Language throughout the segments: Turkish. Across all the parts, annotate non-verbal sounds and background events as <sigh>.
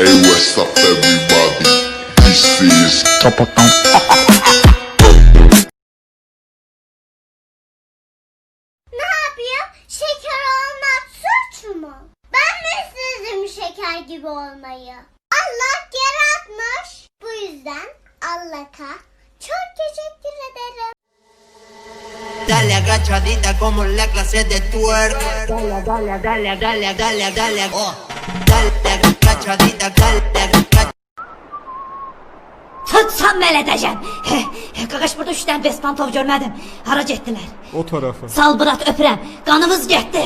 Hey, what's up everybody? This is Topaktan. ne yapıyor? Şeker olmak suç mu? Ben mi istedim şeker gibi olmayı? Allah yaratmış. Bu yüzden Allah'a çok teşekkür ederim. Dale agachadita como la clase de tuerca. Dale, dale, dale, dale, dale, dale. Oh. Dale, dale dale agachadita. Tutsam mən edəcəm. <laughs> Qaqaş burada üç dənə bespantov görmədim. Hara getdilər? O tarafa. Salbırat öpürəm. Qanımız getdi.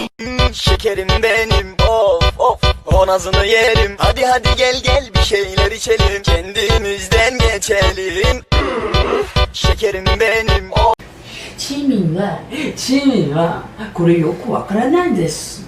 Şekerim benim of of o nazını yerim Hadi hadi gel gel bir şeyler içelim Kendimizden geçelim Şekerim benim of チミンは、チミンは、これよくわからないんです。